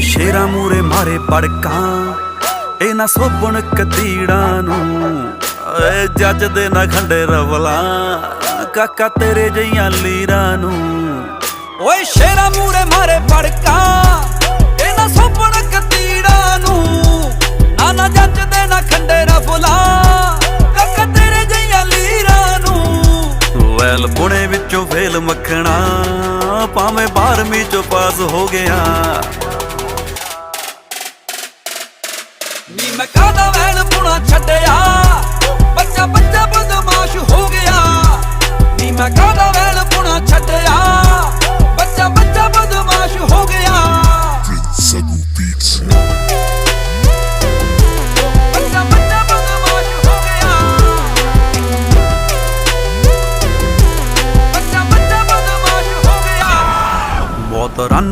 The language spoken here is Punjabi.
ਓਏ ਸ਼ੇਰਾਂ ਮੂਰੇ ਮਾਰੇ ਪੜਕਾਂ ਇਹ ਨਾ ਸੋਪਣ ਕਤੀੜਾਂ ਨੂੰ। ਓਏ ਜੱਜ ਦੇ ਨਾ ਖੰਡੇ ਰਵਲਾ, ਕਾਕਾ ਤੇਰੇ ਜਈਆਂ ਲੀਰਾਂ ਨੂੰ। ਓਏ ਸ਼ੇਰਾਂ ਮੂਰੇ ਮਾਰੇ ਪੜਕਾਂ ਇਹ ਨਾ ਸੋਪਣ ਕਤੀੜਾਂ ਨੂੰ। ਨਾ ਨਾ ਜੱਜ ਦੇ ਨਾ ਖੰਡੇ ਰਵਲਾ, ਕਾਕਾ ਤੇਰੇ ਜਈਆਂ ਲੀਰਾਂ ਨੂੰ। ਵੈਲ ਪੁਣੇ ਵਿੱਚੋਂ ਫੇਲ ਮੱਖਣਾ, ਭਾਵੇਂ 12ਵੀਂ ਚੋਂ ਪਾਸ ਹੋ ਗਿਆ। ਨੀ ਮੈਂ ਕਾਦਾ ਵੈਣ ਪੁਣਾ ਛੱਡਿਆ? ਬੱਚਾ ਬੱਚਾ ਬਦਮਾਸ਼ ਹੋ ਗਿਆ। ਨੀ ਮੈਂ ਕਾਦਾ ਵੈਣ ਪੁਣਾ ਛੱਡਿਆ? ਬੱਚਾ ਬੱਚਾ ਬਦਮਾਸ਼ ਹੋ ਗਿਆ। ਸਗੂ ਬੀਟਸ ਬਹੁਤ ਰਨ